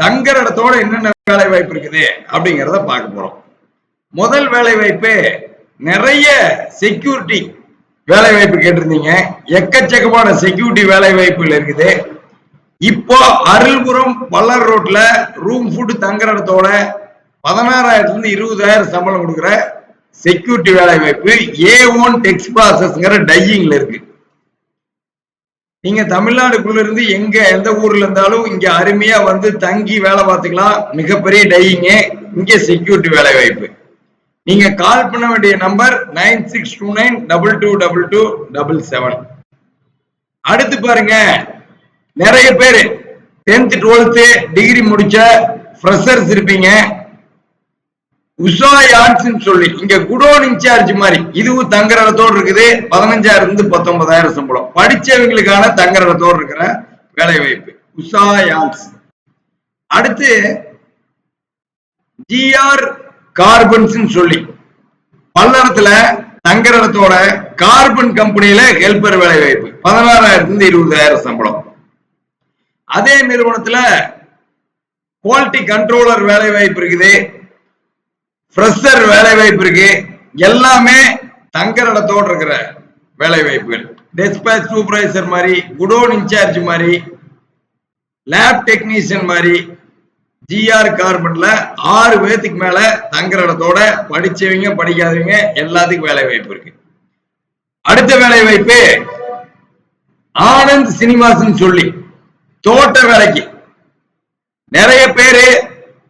தங்குற இடத்தோட என்னென்ன வேலை வாய்ப்பு இருக்குது அப்படிங்கிறத பார்க்க போறோம். முதல் வேலை வாய்ப்பு நிறைய செக்யூரிட்டி வேலை வாய்ப்பு கேட்டிருந்தீங்க. எக்கச்சக்கமான செக்யூரிட்டி வேலை வாய்ப்புகள் இருக்குது. இப்போ அருள்புரம் பல்லர் ரோட்ல ரூம் ஃபுட்டு தங்குற இடத்தோட பதினாறாயிரத்துல இருந்து இருபதாயிரம் சம்பளம் கொடுக்குற செக்யூரிட்டி வேலை வாய்ப்பு ஏ ஒன் டெக்ஸ் ப்ராசஸ்ங்கிற டையிங்ல இருக்கு. நீங்க தமிழ்நாடுக்குள்ள இருந்து எங்க எந்த ஊர்ல இருந்தாலும் இங்க அருமையா வந்து தங்கி வேலை பார்த்துக்கலாம். மிகப்பெரிய டையிங்கு. இங்க செக்யூரிட்டி வேலை வாய்ப்பு நீங்க கால் பண்ண வேண்டிய number nine six two nine double two double two double seven அடுத்து பாருங்க. நிறைய பேர். டென்த் டுவெல்த்து டிகிரி முடிச்ச ஃப்ரெஷர்ஸ் இருப்பீங்க. உஷா யான்ஸ்னு சொல்லி. இங்க குடோன் இன்சார்ஜ் மாதிரி. இதுவும் தங்குற இடத்தோடு இருக்குது. பதினஞ்சாயிரம் இருந்து பத்தொன்பதாயிரம் சம்பளம். படிச்சவங்களுக்கான தங்குற இடத்தோடு இருக்கிற வேலை வாய்ப்பு உஷா யான்ஸ் அடுத்து ஜிஆர் கார்பன்ஸ் சொல்லி. பல்லடத்துல தங்குற இடத்தோட கார்பன் கம்பெனியில ஹெல்பர் வேலை வாய்ப்பு பதினாறாயிரத்துல இருந்து இருபதாயிரம் சம்பளம். அதே நிறுவனத்துல குவாலிட்டி கண்ட்ரோலர் வேலை வாய்ப்பு இருக்குது. ஃப்ரெஷர் வேலை வாய்ப்பு இருக்கு. எல்லாமே தங்குற இடத்தோடு இருக்கிற வேலை வாய்ப்புகள் டெஸ்பேச் சூப்பர்வைசர் மாதிரி குடோன் இன்சார்ஜ் மாதிரி லேப் டெக்னீஷியன் மாதிரி ஜிஆர் கார்பன்ல ஆறு பேத்துக்கு மேல தங்குற இடத்தோட படிச்சவங்க படிக்காதவங்க எல்லாத்துக்கும் வேலை வாய்ப்பு இருக்கு. அடுத்த வேலை வாய்ப்பு ஆனந்த் சினிமாஸ்ன்னு சொல்லி தோட்ட வேலைக்கு. நிறைய பேரு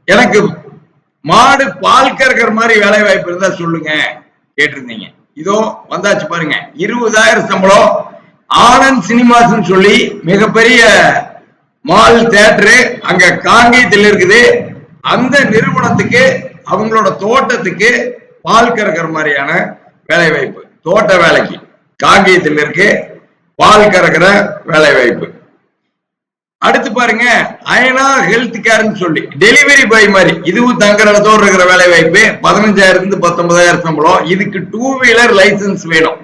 எனக்கு மாடு பால் கறக்கிற மாதிரி வேலை வாய்ப்பு இருந்தா சொல்லுங்க. கேட்டிருந்தீங்க. இதோ வந்தாச்சு பாருங்க. இருபதாயிரம் சம்பளம். ஆனந்த் சினிமாஸ் சொல்லி மிகப்பெரிய மால் தேட்டரு அங்க காங்கேயத்தில் இருக்குது. அந்த நிறுவனத்துக்கு அவங்களோட தோட்டத்துக்கு பால் கறக்கிற மாதிரியான வேலை வாய்ப்பு. தோட்ட வேலைக்கு காங்கேயத்தில் இருக்கு. பால் கறக்கிற வேலை வாய்ப்பு. அடுத்து பாருங்க அயனா ஹெல்த் கேர்னு சொல்லி. டெலிவரி பாய் மாதிரி. இதுவும் தங்குற இடத்தோடு இருக்கிற வேலை வாய்ப்பு. பதினஞ்சாயிரம் இருந்து பத்தொன்பதாயிரம் சம்பளம். இதுக்கு டூ வீலர் லைசன்ஸ் வேணும்.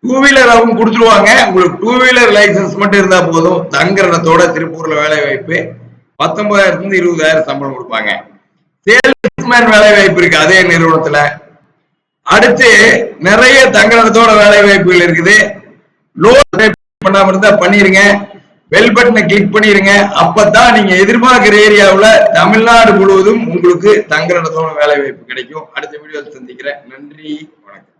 டூ வீலர் அவங்க கொடுத்துருவாங்க. உங்களுக்கு டூ வீலர் லைசன்ஸ் மட்டும் இருந்தா போதும். தங்குற இடத்தோட திருப்பூர்ல வேலை வாய்ப்பு. பத்தொன்பதாயிரத்துல இருந்து இருபதாயிரம் சம்பளம் கொடுப்பாங்க. சேல்ஸ்மேன் வேலை வாய்ப்பு இருக்கு அதே நிறுவனத்துல. அடுத்து நிறைய தங்குற இடத்தோட வேலை வாய்ப்புகள் இருக்குது. லோன் பண்ணாம இருந்தா பண்ணிருங்க. பெல் பட்டனை கிளிக் பண்ணிருங்க. அப்பதான் நீங்க எதிர்பார்க்கிற ஏரியாவில் தமிழ்நாடு முழுவதும் உங்களுக்கு தங்குற இடத்தோட வேலை வாய்ப்பு கிடைக்கும். அடுத்த வீடியோவில் சந்திக்கிறேன். நன்றி. வணக்கம்.